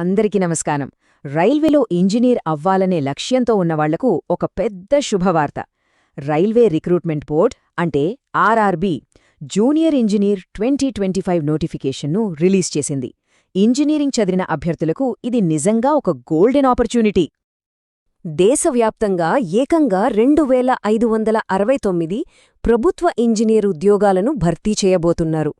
అందరికీ నమస్కారం. రైల్వేలో ఇంజనీర్ అవ్వాలనే లక్ష్యంతో ఉన్నవాళ్ళకు ఒక పెద్ద శుభవార్త. రైల్వే రిక్రూట్మెంట్ బోర్డ్ అంటే RRB junior engineer twenty twenty five నోటిఫికేషన్ను రిలీజ్ చేసింది. ఇంజనీరింగ్ చదివిన అభ్యర్థులకు ఇది నిజంగా ఒక గోల్డెన్ ఆపర్చునిటీ. దేశవ్యాప్తంగా ఏకంగా రెండు వేల ఐదు వందల అరవై తొమ్మిది ప్రభుత్వ ఇంజనీర్ ఉద్యోగాలను భర్తీ చేయబోతున్నారు.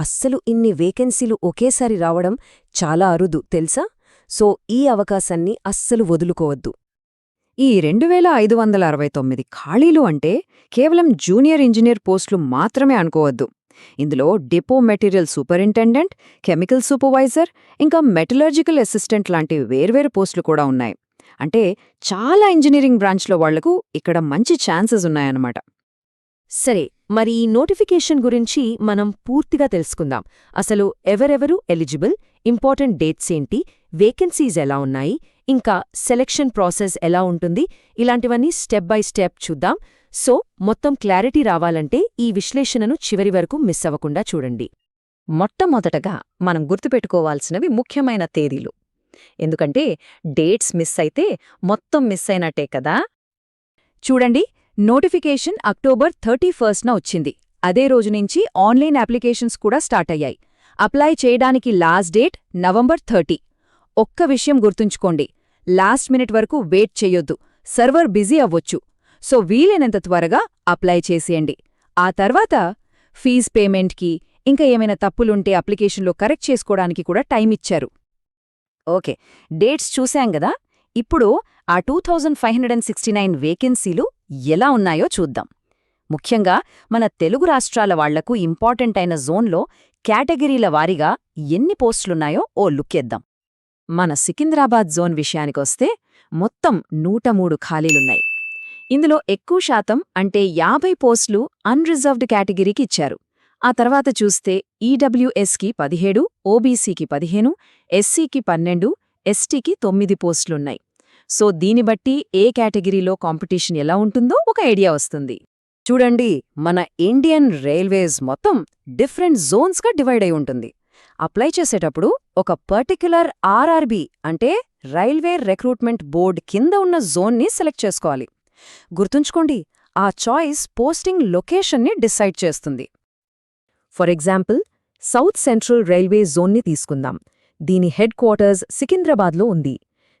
అస్సలు ఇన్ని వేకెన్సీలు ఒకేసారి రావడం చాలా అరుదు తెలుసా? సో ఈ అవకాశాన్ని అస్సలు వదులుకోవద్దు. ఈ రెండు వేల ఐదు వందల అరవై తొమ్మిది ఖాళీలు అంటే కేవలం జూనియర్ ఇంజనీర్ పోస్టులు మాత్రమే అనుకోవద్దు. ఇందులో depot material superintendent chemical supervisor ఇంకా మెటలర్జికల్ అసిస్టెంట్ లాంటి వేర్వేరు పోస్టులు కూడా ఉన్నాయి. అంటే చాలా ఇంజనీరింగ్ బ్రాంచ్లో వాళ్ళకు ఇక్కడ మంచి ఛాన్సెస్ ఉన్నాయన్నమాట. సరే మరి ఈ నోటిఫికేషన్ గురించి మనం పూర్తిగా తెలుసుకుందాం. అసలు ఎవరెవరు ఎలిజిబుల్ ఇంపార్టెంట్ డేట్స్ ఏంటి వేకెన్సీస్ ఎలా ఉన్నాయి ఇంకా సెలెక్షన్ ప్రాసెస్ ఎలా ఉంటుంది ఇలాంటివన్నీ స్టెప్ బై స్టెప్ చూద్దాం. సో మొత్తం క్లారిటీ రావాలంటే ఈ విశ్లేషణను చివరి వరకు మిస్ అవ్వకుండా చూడండి. మొట్టమొదటగా మనం గుర్తుపెట్టుకోవాల్సినవి ముఖ్యమైన తేదీలు. ఎందుకంటే డేట్స్ మిస్ అయితే మొత్తం మిస్ అయినట్టే కదా? చూడండి నోటిఫికేషన్ అక్టోబర్ థర్టీ ఫస్ట్న వచ్చింది. అదే రోజు నుంచి ఆన్లైన్ అప్లికేషన్స్ కూడా స్టార్ట్ అయ్యాయి. అప్లై చేయడానికి లాస్ట్ డేట్ నవంబర్ థర్టీ. ఒక్క విషయం గుర్తుంచుకోండి. లాస్ట్ మినిట్ వరకు వెయిట్ చెయ్యొద్దు సర్వర్ బిజీ అవ్వొచ్చు. సో వీలైనంత త్వరగా అప్లై చేసేయండి. ఆ తర్వాత ఫీజ్ పేమెంట్కి ఇంకా ఏమైనా తప్పులుంటే అప్లికేషన్లో కరెక్ట్ చేసుకోవడానికి కూడా టైం ఇచ్చారు. ఓకే. డేట్స్ చూశాం గదా ఇప్పుడు ఆ two thousand five hundred and sixty nine వేకెన్సీలు ఎలా ఉన్నాయో చూద్దాం. ముఖ్యంగా మన తెలుగు రాష్ట్రాల వాళ్ళకు ఇంపార్టెంట్ అయిన జోన్లో కేటగిరీల వారీగా ఎన్ని పోస్టులున్నాయో ఓ లుక్కేద్దాం మన సికింద్రాబాద్ జోన్ విషయానికొస్తే మొత్తం నూట మూడు ఖాళీలున్నాయి. ఇందులో ఎక్కువ శాతం అంటే యాభై పోస్టులు అన్రిజర్వ్డ్ కేటగిరీకి ఇచ్చారు. ఆ తర్వాత చూస్తే ఈడబ్ల్యూఎస్కి పదిహేడు ఓబీసీకి పదిహేను ఎస్సీకి పన్నెండు ఎస్టీకి తొమ్మిది పోస్టులున్నాయి. సో దీని బట్టి ఏ కేటగిరీలో కాంపిటీషన్ ఎలా ఉంటుందో ఒక ఐడియా వస్తుంది. చూడండి మన ఇండియన్ రైల్వేస్ మొత్తం డిఫరెంట్ జోన్స్గా డివైడ్ అయి ఉంటుంది. అప్లై చేసేటప్పుడు ఒక పర్టిక్యులర్ ఆర్ఆర్బీ అంటే రైల్వే రిక్రూట్మెంట్ బోర్డ్ కింద ఉన్న జోన్ని సెలెక్ట్ చేసుకోవాలి. గుర్తుంచుకోండి ఆ చాయిస్ పోస్టింగ్ లొకేషన్ని డిసైడ్ చేస్తుంది. For example south central railway జోన్ని తీసుకుందాం. దీని హెడ్ క్వార్టర్స్ సికింద్రాబాద్లో ఉంది.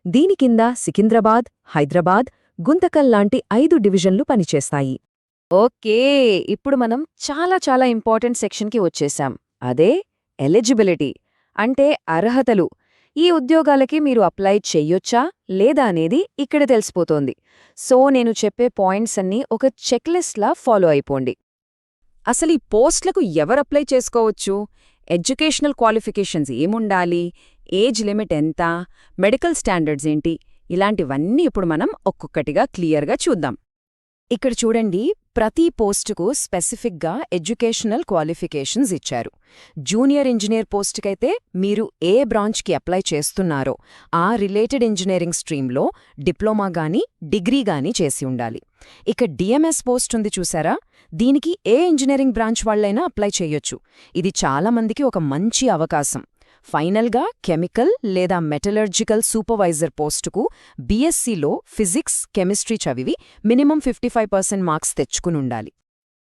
దీని కింద సికింద్రాబాద్ హైదరాబాద్ గుంతకల్ లాంటి ఐదు డివిజన్లు పనిచేస్తాయి. ఓకే ఇప్పుడు మనం చాలా చాలా ఇంపార్టెంట్ సెక్షన్కి వచ్చేసాం. అదే ఎలిజిబిలిటీ అంటే అర్హతలు. ఈ ఉద్యోగాలకి మీరు అప్లై చెయ్యొచ్చా లేదా అనేది ఇక్కడ తెలిసిపోతోంది. సో నేను చెప్పే పాయింట్స్ అన్నీ ఒక చెక్లిస్ట్లా ఫాలో అయిపోండి. అసలు ఈ పోస్ట్లకు ఎవరు అప్లై చేసుకోవచ్చు? ఎడ్యుకేషనల్ క్వాలిఫికేషన్స్ ఏముండాలి? ఏజ్ లిమిట్ ఎంత? మెడికల్ స్టాండర్డ్స్ ఏంటి? ఇలాంటివన్నీ ఇప్పుడు మనం ఒక్కొక్కటిగా క్లియర్గా చూద్దాం. ఇక్కడ చూడండి ప్రతి పోస్టుకు స్పెసిఫిక్గా ఎడ్యుకేషనల్ క్వాలిఫికేషన్స్ ఇచ్చారు. జూనియర్ ఇంజనీర్ పోస్టుకైతే మీరు ఏ బ్రాంచ్కి అప్లై చేస్తున్నారో ఆ రిలేటెడ్ ఇంజనీరింగ్ స్ట్రీమ్లో డిప్లొమా గాని డిగ్రీ గాని చేసి ఉండాలి. ఇక డిఎంఎస్ పోస్ట్ ఉంది చూసారా? దీనికి ఏ ఇంజనీరింగ్ బ్రాంచ్ వాళ్ళైనా అప్లై చేయొచ్చు. ఇది చాలామందికి ఒక మంచి అవకాశం. ఫైనల్గా కెమికల్ లేదా మెటలర్జికల్ సూపర్వైజర్ పోస్టుకు బీఎస్సీలో ఫిజిక్స్ కెమిస్ట్రీ చదివి minimum fifty five percent marks తెచ్చుకునుండాలి.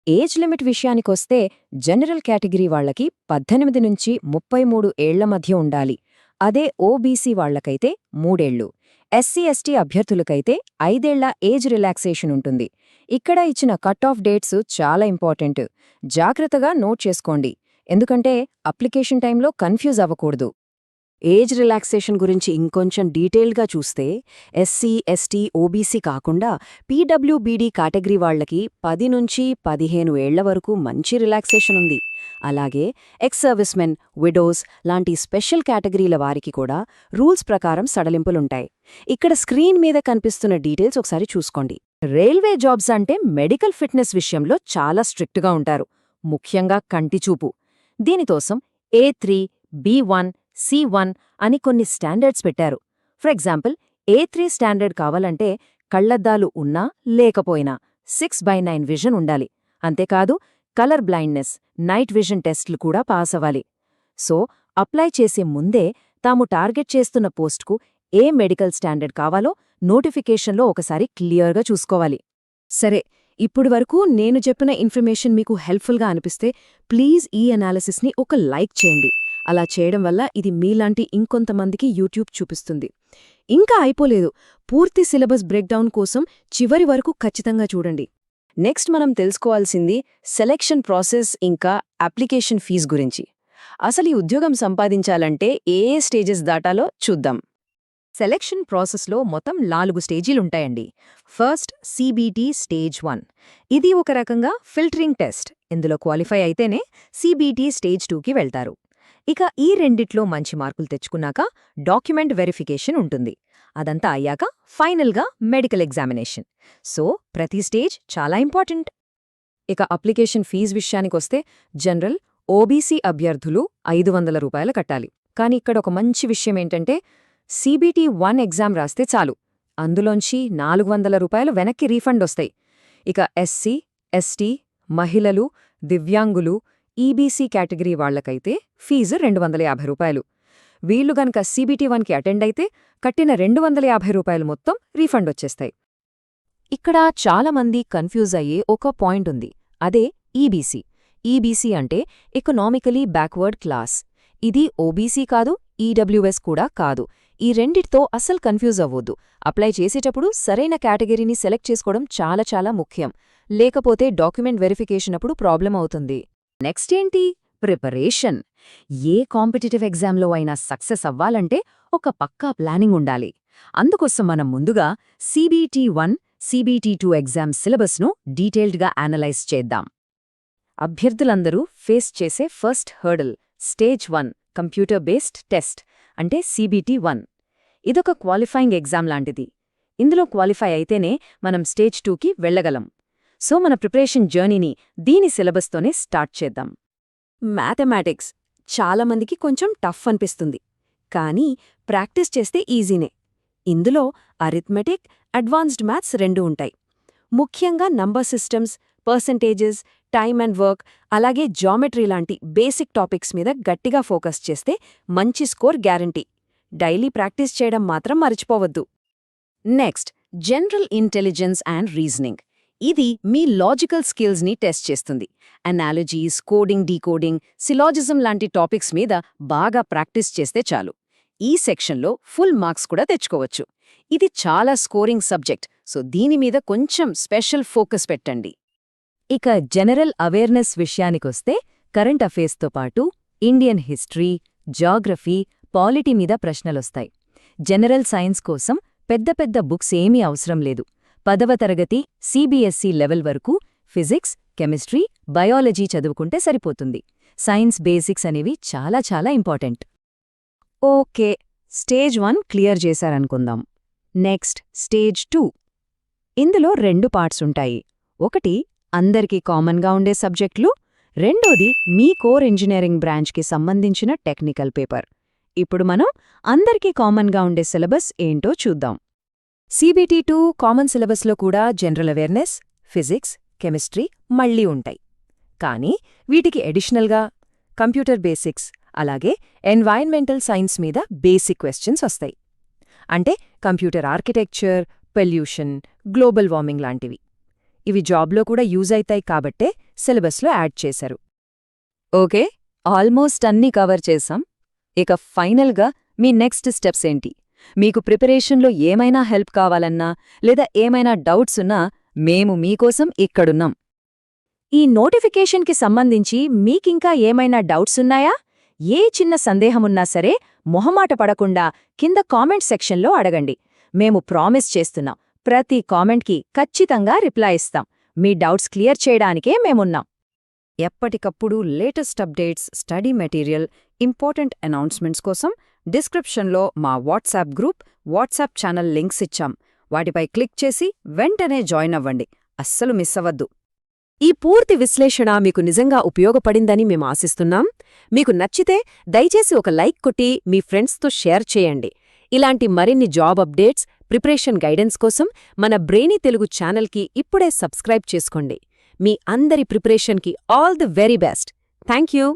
Age limit విషయానికొస్తే జనరల్ కేటగిరీ వాళ్ళకి పద్దెనిమిది నుంచి ముప్పై మూడు ఏళ్ళ మధ్య ఉండాలి. అదే ఓబీసీ వాళ్ళకైతే మూడేళ్ళు. ఎస్సీ ఎస్టీ అభ్యర్థులకైతే ఐదేళ్ళ ఏజ్ రిలాక్సేషన్ ఉంటుంది. ఇక్కడ ఇచ్చిన కట్ ఆఫ్ డేట్స్ చాలా ఇంపార్టెంట్. జాగ్రత్తగా నోట్ చేసుకోండి. ఎందుకంటే అప్లికేషన్ టైంలో కన్ఫ్యూజ్ అవ్వకూడదు. ఏజ్ రిలాక్సేషన్ గురించి ఇంకొంచెం డీటెయిల్గా చూస్తే ఎస్సీ ఎస్టీ ఓబీసీ కాకుండా పీడబ్ల్యూబీడీ కేటగిరీ వాళ్ళకి పది నుంచి పదిహేను ఏళ్ళ వరకు మంచి రిలాక్సేషన్ ఉంది. అలాగే ఎక్స్ సర్వీస్మెన్ విడోస్ లాంటి స్పెషల్ కేటగిరీల వారికి కూడా రూల్స్ ప్రకారం సడలింపులుంటాయి. ఇక్కడ స్క్రీన్ మీద కనిపిస్తున్న డీటెయిల్స్ ఒకసారి చూసుకోండి. రైల్వే జాబ్స్ అంటే మెడికల్ ఫిట్నెస్ విషయంలో చాలా స్ట్రిక్ట్గా ఉంటారు. ముఖ్యంగా కంటిచూపు దీనికోసం A three B one C one అని కొన్ని స్టాండర్డ్స్ పెట్టారు. For example A three standard కావాలంటే కళ్ళద్దాలు ఉన్నా లేకపోయినా సిక్స్ బై నైన్ విజన్ ఉండాలి. అంతేకాదు కలర్ బ్లైండ్నెస్ నైట్ విజన్ టెస్ట్లు కూడా పాస్ అవ్వాలి. సో అప్లై చేసే ముందే తాము టార్గెట్ చేస్తున్న పోస్ట్కు ఏ మెడికల్ స్టాండర్డ్ కావాలో నోటిఫికేషన్లో ఒకసారి క్లియర్గా చూసుకోవాలి. సరే ఇప్పుడు వరకు నేను చెప్పిన ఇన్ఫర్మేషన్ మీకు హెల్ప్ఫుల్గా అనిపిస్తే ప్లీజ్ ఈ అనాలిసిస్ని ఒక లైక్ చేయండి. అలా చేయడం వల్ల ఇది మీలాంటి ఇంకొంతమందికి యూట్యూబ్ చూపిస్తుంది. ఇంకా అయిపోలేదు. పూర్తి సిలబస్ బ్రేక్డౌన్ కోసం చివరి వరకు ఖచ్చితంగా చూడండి. నెక్స్ట్ మనం తెలుసుకోవాల్సింది సెలెక్షన్ ప్రాసెస్ ఇంకా అప్లికేషన్ ఫీజ్ గురించి. అసలు ఈ ఉద్యోగం సంపాదించాలంటే ఏ ఏ స్టేజెస్ దాటాలో చూద్దాం. సెలెక్షన్ ప్రాసెస్లో మొత్తం నాలుగు స్టేజీలుంటాయండి. First CBT stage one. ఇది ఒక రకంగా ఫిల్టరింగ్ టెస్ట్. ఇందులో క్వాలిఫై అయితేనే సిబిటి స్టేజ్ టూకి వెళ్తారు. ఇక ఈ రెండిట్లో మంచి మార్కులు తెచ్చుకున్నాక డాక్యుమెంట్ వెరిఫికేషన్ ఉంటుంది. అదంతా అయ్యాక ఫైనల్గా మెడికల్ ఎగ్జామినేషన్. సో ప్రతి స్టేజ్ చాలా ఇంపార్టెంట్. ఇక అప్లికేషన్ ఫీజ్ విషయానికొస్తే జనరల్ ఓబీసీ అభ్యర్థులు ఐదు వందల రూపాయలు కట్టాలి. కానీ ఇక్కడ ఒక మంచి విషయం ఏంటంటే సీబీటీ వన్ ఎగ్జామ్ రాస్తే చాలు. అందులోంచి నాలుగు వందల రూపాయలు వెనక్కి రీఫండ్ వస్తాయి. ఇక ఎస్సీ ఎస్టీ మహిళలు దివ్యాంగులు ఈబీసీ కేటగిరీ వాళ్ళకైతే ఫీజు రెండు వందల యాభై రూపాయలు. వీళ్ళు గనక సీబీటీ వన్కి అటెండ్ అయితే కట్టిన రెండు వందల యాభై రూపాయలు మొత్తం రీఫండ్ వచ్చేస్తాయి. ఇక్కడ చాలామంది కన్ఫ్యూజ్ అయ్యే ఒక పాయింట్ ఉంది. అదే ఈబీసీ. ఈబీసీ అంటే ఎకనామికలీ బ్యాక్వర్డ్ క్లాస్. ఇది ఓబీసీ కాదు ఈడబ్ల్యూఎస్ కూడా కాదు. ఈ రెండిటితో అస్సలు కన్ఫ్యూజ్ అవ్వద్దు. అప్లై చేసేటప్పుడు సరైన కేటగిరీని సెలెక్ట్ చేసుకోవడం చాలా చాలా ముఖ్యం. లేకపోతే డాక్యుమెంట్ వెరిఫికేషన్ అప్పుడు ప్రాబ్లం అవుతుంది. నెక్స్ట్ ఏంటి? ప్రిపరేషన్. ఏ కాంపిటేటివ్ ఎగ్జామ్లో అయినా సక్సెస్ అవ్వాలంటే ఒక పక్కా ప్లానింగ్ ఉండాలి. అందుకోసం మనం ముందుగా CBT one CBT two exam సిలబస్ను డీటెయిల్డ్గా అనలైజ్ చేద్దాం. అభ్యర్థులందరూ ఫేస్ చేసే first hurdle stage one. Computer based test అంటే సిబిటి వన్ ఇదొక క్వాలిఫైయింగ్ ఎగ్జామ్ లాంటిది. ఇందులో క్వాలిఫై అయితేనే మనం స్టేజ్ టూకి వెళ్ళగలం సో మన ప్రిపరేషన్ జర్నీని దీని సిలబస్తోనే స్టార్ట్ చేద్దాం. మ్యాథమెటిక్స్ చాలామందికి కొంచెం టఫ్ అనిపిస్తుంది కానీ ప్రాక్టీస్ చేస్తే ఈజీనే. ఇందులో అరిథ్మెటిక్ అడ్వాన్స్డ్ మ్యాథ్స్ రెండు ఉంటాయి. ముఖ్యంగా number systems percentages time and work అలాగే జామెట్రీ లాంటి బేసిక్ టాపిక్స్ మీద గట్టిగా ఫోకస్ చేస్తే మంచి స్కోర్ గ్యారంటీ. డైలీ ప్రాక్టీస్ చేయడం మాత్రం మర్చిపోవద్దు. Next general intelligence and reasoning. ఇది మీ లాజికల్ స్కిల్స్ని టెస్ట్ చేస్తుంది. అనాలజీస్ కోడింగ్ డీకోడింగ్ సిలాజిజం లాంటి టాపిక్స్ మీద బాగా ప్రాక్టీస్ చేస్తే చాలు. ఈ సెక్షన్లో ఫుల్ మార్క్స్ కూడా తెచ్చుకోవచ్చు. ఇది చాలా స్కోరింగ్ సబ్జెక్ట్ సో దీని మీద కొంచెం స్పెషల్ ఫోకస్ పెట్టండి. ఇక జనరల్ అవేర్నెస్ విషయానికొస్తే కరెంట్ అఫేర్స్తో పాటు ఇండియన్ హిస్టరీ జాగ్రఫీ పాలిటీ మీద ప్రశ్నలొస్తాయి. జనరల్ సైన్స్ కోసం పెద్ద పెద్ద బుక్స్ ఏమీ అవసరం లేదు. పదవ తరగతి సిబిఎస్ఈ లెవెల్ వరకు ఫిజిక్స్ కెమిస్ట్రీ బయాలజీ చదువుకుంటే సరిపోతుంది. సైన్స్ బేసిక్స్ అనేవి చాలా చాలా important. Okay stage one clear చేశారనుకుందాం. Next stage two. ఇందులో రెండు పార్ట్స్ ఉంటాయి. ఒకటి అందరికీ కామన్గా ఉండే సబ్జెక్టులు. రెండోది మీ కోర్ ఇంజనీరింగ్ బ్రాంచ్కి సంబంధించిన టెక్నికల్ పేపర్. ఇప్పుడు మనం అందరికీ కామన్గా ఉండే సిలబస్ ఏంటో చూద్దాం. సిబిటి టూ కామన్ సిలబస్లో కూడా జనరల్ అవేర్నెస్ ఫిజిక్స్ కెమిస్ట్రీ మళ్ళీ ఉంటాయి. కానీ వీటికి ఎడిషనల్గా కంప్యూటర్ బేసిక్స్ అలాగే ఎన్వైర్న్మెంటల్ సైన్స్ మీద బేసిక్ క్వశ్చన్స్ వస్తాయి. అంటే computer architecture pollution global warming లాంటివి. ఇవి జాబ్లో కూడా యూజ్ అవుతాయి కాబట్టే సిలబస్లో యాడ్ చేశారు. ఓకే ఆల్మోస్ట్ అన్నీ కవర్ చేసాం ఇక ఫైనల్గా మీ నెక్స్ట్ స్టెప్స్ ఏంటి? మీకు ప్రిపరేషన్లో ఏమైనా హెల్ప్ కావాలన్నా లేదా ఏమైనా డౌట్స్ ఉన్నా మేము మీకోసం ఇక్కడున్నాం. ఈ నోటిఫికేషన్కి సంబంధించి మీకింకా ఏమైనా డౌట్స్ ఉన్నాయా? ఏ చిన్న సందేహమున్నా సరే మొహమాట పడకుండా కింద కామెంట్ సెక్షన్లో అడగండి. మేము ప్రామిస్ చేస్తున్నాం. ప్రతి కామెంట్కి ఖచ్చితంగా రిప్లై ఇస్తాం. మీ డౌట్స్ క్లియర్ చేయడానికే మేమున్నాం. ఎప్పటికప్పుడు latest updates study material important announcements కోసం డిస్క్రిప్షన్లో మా WhatsApp group WhatsApp channel links ఇచ్చాం. వాటిపై క్లిక్ చేసి వెంటనే జాయిన్ అవ్వండి. అస్సలు మిస్ అవ్వద్దు. ఈ పూర్తి విశ్లేషణ మీకు నిజంగా ఉపయోగపడిందని మేము ఆశిస్తున్నాం. మీకు నచ్చితే దయచేసి ఒక లైక్ కొట్టి మీ ఫ్రెండ్స్తో షేర్ చేయండి. ఇలాంటి మరిన్ని జాబ్ అప్డేట్స్ ప్రిపరేషన్ గైడెన్స్ కోసం మన బ్రెయినీ తెలుగు ఛానల్కి ఇప్పుడే సబ్స్క్రైబ్ చేసుకోండి. మీ అందరి ప్రిపరేషన్కి all the very best. Thank you